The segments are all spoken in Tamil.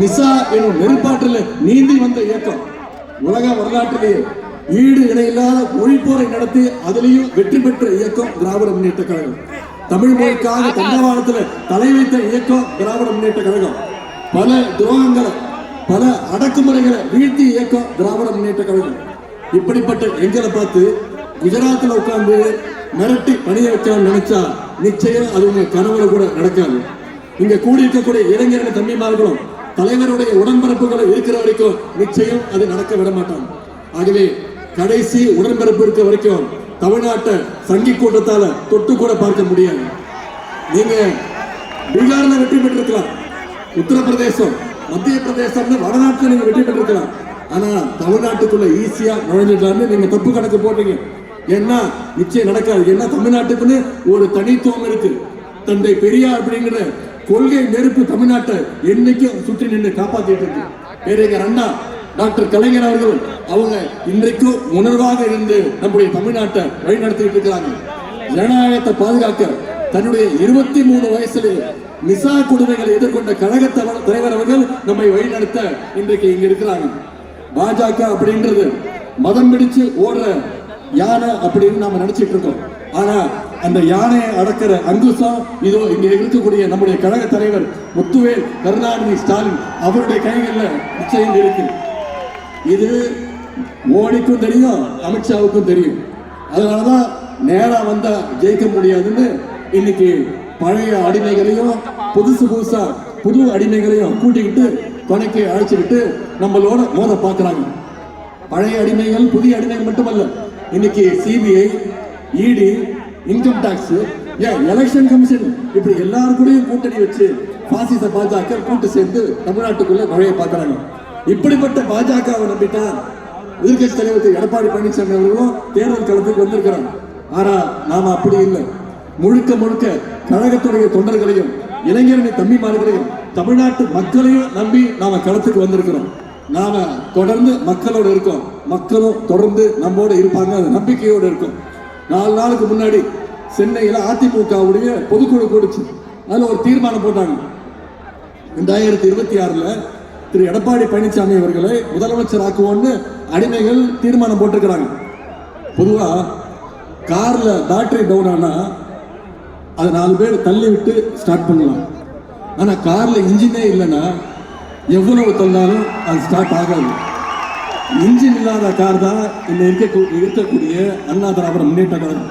நிசா எனும் நெருப்பாற்றில் நீந்தி வந்த இயக்கம். உலக வரலாற்றிலேயே ஈடு இணையில்லாத மொழிப்போரை நடத்தி அதிலேயும் வெற்றி பெற்ற இயக்கம் திராவிட முன்னேற்ற கழகம். தமிழ் மொழிக்காக தண்டவாளத்தில் தலை வைத்த இயக்கம் திராவிட முன்னேற்ற கழகம். பல துரோகங்களை பல அடக்குமுறைகளை வீழ்த்தி இயக்கம் திராவிட முன்னேற்ற கழகம். இப்படிப்பட்ட எங்களை பார்த்து குஜராத்தில் உட்கார்ந்து மிரட்டி பணிய வைக்கலாம்னு நினைச்சா நிச்சயம் அது உங்க கனவுல கூட நடக்காது. இங்க கூடியிருக்கக்கூடிய இளைஞர்கள் தம்பிமார்களும் தலைவருடைய உடன்பரப்புகளை இருக்கிற வரைக்கும் நிச்சயம் அது நடக்க விட மாட்டாங்க ஆகவே கடைசி உடன்பரப்பு இருக்க வரைக்கும் தமிழ்நாட்டை சங்கி கூட்டத்தால தொட்டு கூட பார்க்க முடியாது. நீங்க பீகார்ல வெற்றி பெற்றிருக்கலாம். உத்தரப்பிரதேசம் மத்திய பிரதேசம்னு வடநாட்டுல நீங்க வெற்றி பெற்றிருக்கலாம். ஆனா தமிழ்நாட்டுக்குள்ள ஈஸியா நுழைஞ்சிடலாம்னு நீங்க தப்பு கணக்கு போட்டீங்க. ஏன்னா நிச்சயம் நடக்காது. ஏன்னா தமிழ்நாட்டுக்குன்னு ஒரு தனித்துவம் இருக்கு. தந்தை பெரியார் அப்படிங்கிற கொள்கை நெருப்பு தமிழ்நாட்டை என்னைக்கும் சுற்றி நின்று காப்பாத்திட்டு இருக்கு? பேரறிஞர் அண்ணா டாக்டர் கலைஞர் அவர்கள் அவங்க இன்றைக்கும் உணர்வாக இருந்து நம்முடைய தமிழ்நாட்டை வழிநடத்திட்டு இருக்கிறாங்க. ஜனநாயகத்தை பாதுகாக்க தன்னுடைய இருபத்தி மூணு வயசுல நிசா கொடுமைகளை எதிர்கொண்ட கழக தலைவர் அவர்கள் நம்மை வழிநடத்த இன்றைக்கு இங்க இருக்கிறாங்க. பாஜக அப்படின்றது மதம் பிடிச்சு ஓடுற யானை அப்படின்னு நாம நினைச்சிட்டு இருக்கோம். ஆனா அந்த யானையை அடக்கிற அங்குசம் இதோ இங்கே இருக்கக்கூடிய நம்முடைய கழக தலைவர் முத்துவேல் கருணாநிதி ஸ்டாலின் அவருடைய கைகளில் நிச்சயம் இருக்கு. இது மோடிக்கும் தெரியும் அமித்ஷாவுக்கும் தெரியும். அதனாலதான் நேரா வந்தா ஜெயிக்க முடியாதுன்னு இன்னைக்கு பழைய அடிமைகளையும் புதுசு புதுசா புது அடிமைகளையும் கூட்டிக்கிட்டு கொனைக்கு அழைச்சிக்கிட்டு நம்மளோட மோத பார்க்கறாங்க. பழைய அடிமைகள் புதிய அடிமைகள் மட்டுமல்ல இன்னைக்கு சிபிஐ இடி இன்கம் டாக்ஸ் ஏன் எலெக்ஷன் கமிஷன் இப்படி எல்லாரும் கூடயும் கூட்டணி வச்சு பாசிச பாஜக கூட்டு சேர்ந்து தமிழ்நாட்டுக்குள்ள நுழைய பார்க்கறாங்க. இப்படிப்பட்ட பாஜகவை நம்பித்தான் எதிர்கட்சி தலைவர் திரு எடப்பாடி பழனிசாமி அவர்களும் தேர்தல் களத்துக்கு வந்திருக்கிறாங்க. ஆனா நாம அப்படி இல்லை. முழுக்க முழுக்க கழகத்துடைய தொண்டர்களையும் இளைஞரணி தம்பிமார்களையும் தமிழ்நாட்டு மக்களையும் நம்பி நாம களத்துக்கு வந்திருக்கிறோம். நாம தொடர்ந்து மக்களோட இருக்கோம். மக்களும் தொடர்ந்து நம்மோட இருப்பாங்க நம்பிக்கையோடு நம்பிக்கையோட இருக்கும். நாலு நாளுக்கு முன்னாடி சென்னையில் அதிமுகவுடைய பொதுக்குழு கூடுச்சு அதில் ஒரு தீர்மானம் போட்டாங்க. ரெண்டாயிரத்தி இருபத்தி ஆறில் திரு எடப்பாடி பழனிசாமி அவர்களை முதலமைச்சர் ஆக்குவோன்னு அடிமைகள் தீர்மானம் போட்டிருக்கிறாங்க. பொதுவாக காரில் பேட்டரி டவுன் ஆனால் அதை நாலு பேர் தள்ளி விட்டு ஸ்டார்ட் பண்ணலாம். ஆனால் காரில் இன்ஜினே இல்லைன்னா எவ்வளவு தந்தாலும் அது ஸ்டார்ட் ஆகாது. இன்ஜின் இல்லாத கார் தான் இந்த இருக்க இருக்கக்கூடிய அண்ணா திராவிட முன்னேற்ற கழகம்.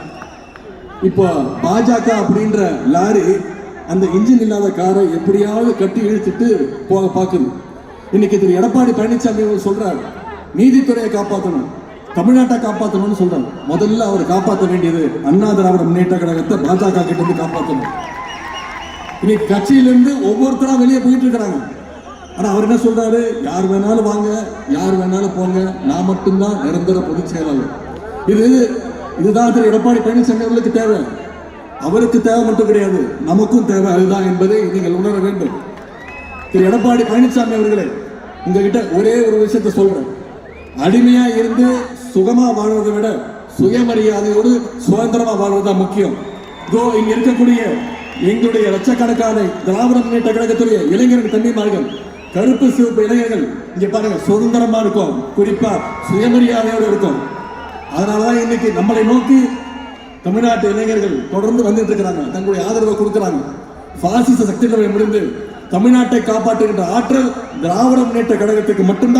இப்போ பாஜக அப்படின்ற லாரி அந்த இன்ஜின் இல்லாத காரை எப்படியாவது கட்டி இழுத்துட்டு போக பார்க்குது. இன்னைக்கு திரு எடப்பாடி பழனிசாமி அவர் சொல்றார் நீதித்துறையை காப்பாற்றணும் தமிழ்நாட்டை காப்பாற்றணும்னு சொல்றாரு. முதல்ல அவர் காப்பாற்ற வேண்டியது அண்ணா திராவிட முன்னேற்ற கழகத்தை பாஜக கிட்ட இருந்து காப்பாற்றணும் இன்னைக்கு கட்சியிலிருந்து ஒவ்வொருத்தரா வெளியே போயிட்டு இருக்கிறாங்க. ஆனால் அவர் என்ன சொல்றாரு? யார் வேணாலும் வாங்க யார் வேணாலும் போங்க. நான் மட்டும்தான் நிரந்தர பொதுச் செயலாளர். இது இதுதான் திரு எடப்பாடி பழனிசாமி அவர்களுக்கு தேவை. அவருக்கு தேவை மட்டும் கிடையாது. நமக்கும் தேவை அதுதான் என்பதை நீங்கள் உணர வேண்டும். திரு எடப்பாடி பழனிசாமி அவர்களே உங்ககிட்ட ஒரே ஒரு விஷயத்தை சொல்றேன். அடிமையா இருந்து சுகமா வாழ்றதை விட சுயமரியாதையோடு சுதந்திரமா வாழ்றது தான் முக்கியம். இதோ இங்க இருக்கக்கூடிய எங்களுடைய லட்சக்கணக்கான திராவிட முன்னேற்ற கழகத்துடைய இளைஞர்கள் தம்பிமார்கள் கருப்பு சிவப்பு இளைஞர்கள் இங்க பாருங்க சுதந்திரமா இருக்கும். குறிப்பா சுயமரியாதையோடு இருக்கும். அதனாலதான் இன்னைக்கு நம்மளை நோக்கி தமிழ்நாட்டு இளைஞர்கள் தொடர்ந்து வந்துட்டு இருக்கிறாங்க. தங்களுடைய ஆதரவை கொடுக்கிறாங்க. பாசிச சக்திகளிடமிருந்து தமிழ்நாட்டை காப்பாற்றுகின்ற ஆற்றல் திராவிட முன்னேற்ற கழகத்துக்கு மட்டும்தான்